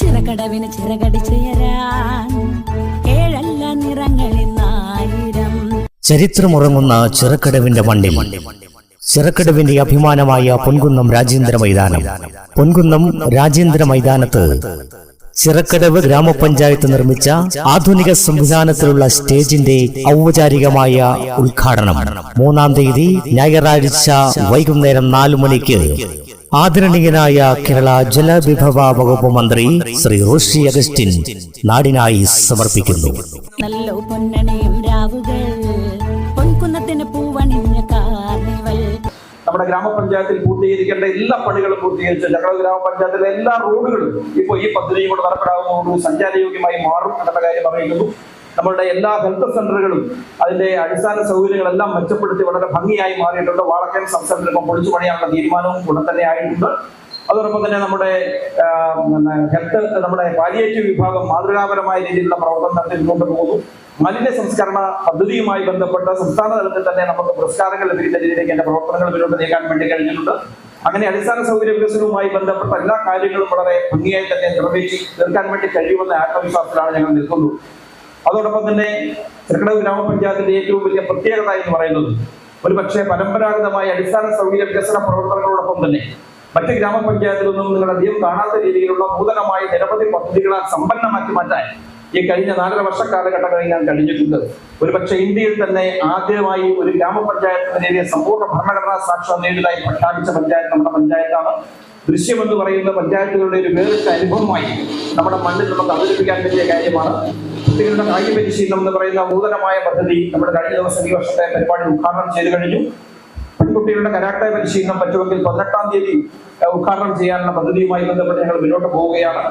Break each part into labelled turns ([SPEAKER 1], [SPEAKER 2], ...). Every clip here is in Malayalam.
[SPEAKER 1] ചിറകടവിന് ചിറകടിച്ചുയരാൻ ഏഴല്ല നിറങ്ങളിൽ നായിരം
[SPEAKER 2] ചരിത്രമുറങ്ങുന്ന ചിറക്കടവിന്റെ മണ്ണിൽ. ചിറക്കടവിന്റെ അഭിമാനമായ പൊൻകുന്നം രാജേന്ദ്ര മൈതാനം. പൊൻകുന്നം രാജേന്ദ്ര മൈതാനത്ത് ചിറക്കടവ് ഗ്രാമപഞ്ചായത്ത് നിർമ്മിച്ച ആധുനിക സംവിധാനത്തിലുള്ള സ്റ്റേജിന്റെ ഔപചാരികമായ ഉദ്ഘാടനം. മൂന്നാം തീയതി ഞായറാഴ്ച വൈകുന്നേരം നാലു മണിക്ക് ആദരണീയനായ കേരള ജലവിഭവ വകുപ്പ് മന്ത്രി ശ്രീ റോഷി അഗസ്റ്റിൻ നാടിനായി സമർപ്പിക്കുന്നു.
[SPEAKER 1] നല്ല പൊന്നണിയും രാവുകൾ പൊൻകുന്നത്തിന് പൂവണിഞ്ഞ കാർണിവൽ.
[SPEAKER 3] നമ്മുടെ ഗ്രാമപഞ്ചായത്തിൽ പൂർത്തീകരിക്കേണ്ട എല്ലാ പണികളും പൂർത്തീകരിച്ച്. ഞങ്ങളുടെ ഗ്രാമപഞ്ചായത്തിലെ എല്ലാ റോഡുകളും ഇപ്പോൾ ഈ പദ്ധതിയും കൂടെ നടപ്പിലാകുന്നതോടുകൂടി സഞ്ചാരയോഗ്യമായി മാറും എന്നുള്ള കാര്യം അറിയിക്കുന്നു. നമ്മളുടെ എല്ലാ ഹെൽത്ത് സെന്ററുകളും അതിന്റെ അടിസ്ഥാന സൗകര്യങ്ങളെല്ലാം മെച്ചപ്പെടുത്തി വളരെ ഭംഗിയായി മാറിയിട്ടുണ്ട്. വാളക്കൻ സബ് സെന്റർ ഇപ്പം പൊളിച്ചു പണിയാനുള്ള തീരുമാനവും ഉടൻ തന്നെ ആയിട്ടുണ്ട്. അതോടൊപ്പം തന്നെ നമ്മുടെ ഹെൽത്ത് നമ്മുടെ പാലിയേറ്റീവ് വിഭാഗം മാതൃകാപരമായ രീതിയിലുള്ള പ്രവർത്തനം നടത്തി കൊണ്ടുപോകുന്നു മലിന സംസ്കരണ പദ്ധതിയുമായി ബന്ധപ്പെട്ട സംസ്ഥാന തലത്തിൽ തന്നെ നമുക്ക് പുരസ്കാരങ്ങൾ ലഭിക്കുന്ന രീതിയിലേക്ക് എന്റെ പ്രവർത്തനങ്ങൾ മുന്നോട്ട് നീക്കാൻ വേണ്ടി കഴിഞ്ഞിട്ടുണ്ട്. അങ്ങനെ അടിസ്ഥാന സൗകര്യ വികസനവുമായി ബന്ധപ്പെട്ട എല്ലാ കാര്യങ്ങളും വളരെ ഭംഗിയായി തന്നെ നിർവഹിച്ച് തീർക്കാൻ വേണ്ടി കഴിയുമെന്ന ആത്മവിശ്വാസത്തിലാണ് ഞങ്ങൾ നിൽക്കുന്നത്. അതോടൊപ്പം തന്നെ ചെറുക്കടവ് ഗ്രാമപഞ്ചായത്തിന്റെ ഏറ്റവും വലിയ പ്രത്യേകത എന്ന് പറയുന്നത് ഒരുപക്ഷെ പരമ്പരാഗതമായ അടിസ്ഥാന സൗകര്യ വികസന പ്രവർത്തനങ്ങളോടൊപ്പം തന്നെ മറ്റ് ഗ്രാമപഞ്ചായത്തിലൊന്നും നിങ്ങൾ അധികം കാണാത്ത രീതിയിലുള്ള നൂതനമായ നിരവധി പദ്ധതികളാൽ സമ്പന്നമാക്കി മാറ്റാൻ ഈ കഴിഞ്ഞ നാലര വർഷ കാലഘട്ടങ്ങളിൽ ഞാൻ കഴിഞ്ഞിട്ടുണ്ട്. ഒരുപക്ഷെ ഇന്ത്യയിൽ തന്നെ ആദ്യമായി ഒരു ഗ്രാമപഞ്ചായത്തിന് നേടിയ സമ്പൂർണ ഭരണഘടനാ സാക്ഷരത നേടിയതായി പ്രഖ്യാപിച്ച പഞ്ചായത്ത് നമ്മുടെ പഞ്ചായത്താണ്. ദൃശ്യം എന്ന് പറയുന്ന പഞ്ചായത്തുകളുടെ ഒരു വേറിട്ട അനുഭവമായി നമ്മുടെ മണ്ണിൽ നമുക്ക് അവതരിപ്പിക്കാൻ പറ്റിയ കാര്യമാണ്. കുട്ടികളുടെ കായിക പരിശീലനം എന്ന് പറയുന്ന നൂതനമായ പദ്ധതി നമ്മുടെ കഴിഞ്ഞ ദിവസം ഈ വർഷത്തെ പരിപാടി ഉദ്ഘാടനം ചെയ്തു കഴിഞ്ഞു. പെൺകുട്ടികളുടെ കരാട്ടെ പരിശീലനം പറ്റുമെങ്കിൽ പതിനെട്ടാം തീയതി ഉദ്ഘാടനം ചെയ്യാനുള്ള പദ്ധതിയുമായി ബന്ധപ്പെട്ട് ഞങ്ങൾ മുന്നോട്ട് പോവുകയാണ്.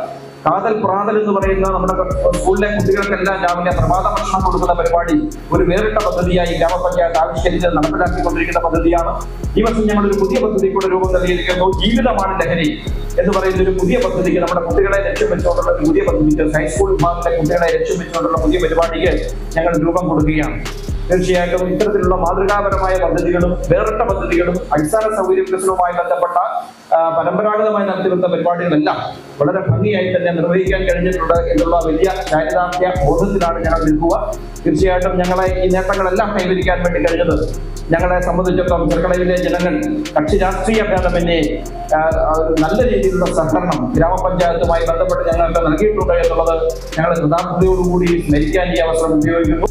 [SPEAKER 3] കാതൽ പ്രാതൽ എന്ന് പറയുന്ന നമ്മുടെ സ്കൂളിലെ കുട്ടികൾക്കെല്ലാം രാവിലെ പ്രഭാത ഭക്ഷണം കൊടുക്കുന്ന പരിപാടി ഒരു വേറിട്ട പദ്ധതിയായി ഗ്രാമപഞ്ചായത്ത് ആവിഷ്കരിച്ച് നടപ്പിലാക്കിക്കൊണ്ടിരിക്കുന്ന പദ്ധതിയാണ്. ഈ വർഷം ഞങ്ങൾ ഒരു പുതിയ പദ്ധതി കൂടെ രൂപം നൽകിയിരിക്കുന്നു. ജീവിതമാണ് ലഹരി. എന്ന് പറയുന്ന ഒരു പുതിയ പദ്ധതിക്ക് നമ്മുടെ കുട്ടികളെ ലക്ഷ്യം വെച്ചുകൊണ്ടുള്ള പുതിയ പദ്ധതിക്ക് ഹൈസ്കൂൾ വിഭാഗത്തിലെ കുട്ടികളെ ലക്ഷ്യം വെച്ചുകൊണ്ടുള്ള പുതിയ പരിപാടിക്ക് ഞങ്ങൾ രൂപം കൊടുക്കുകയാണ്. തീർച്ചയായിട്ടും ഇത്തരത്തിലുള്ള മാതൃകാപരമായ പദ്ധതികളും വേറിട്ട പദ്ധതികളും അടിസ്ഥാന സൗകര്യ വികസനവുമായി ബന്ധപ്പെട്ട പരമ്പരാഗതമായി നടത്തിവരുന്ന പരിപാടികളെല്ലാം വളരെ ഭംഗിയായി തന്നെ നിർവഹിക്കാൻ കഴിഞ്ഞിട്ടുണ്ട് എന്നുള്ള വലിയ ചാരിതാർത്ഥ്യ ബോധത്തിലാണ് ഞങ്ങൾ നിൽക്കുക. തീർച്ചയായിട്ടും ഞങ്ങളെ ഈ നേട്ടങ്ങളെല്ലാം കൈവരിക്കാൻ വേണ്ടി കഴിഞ്ഞത് ഞങ്ങളെ സംബന്ധിച്ചിടത്തോളം ചെറുക്കളയിലെ ജനങ്ങൾ കക്ഷി രാഷ്ട്രീയ ഭേദമന്യേ നല്ല രീതിയിലുള്ള സഹകരണം ഗ്രാമപഞ്ചായത്തുമായി ബന്ധപ്പെട്ട് ഞങ്ങൾക്ക് നൽകിയിട്ടുണ്ട് എന്നുള്ളത് ഞങ്ങൾ കൃതാർത്ഥതയോടുകൂടി സ്മരിക്കാൻ ഈ അവസരം ഉപയോഗിക്കുന്നു.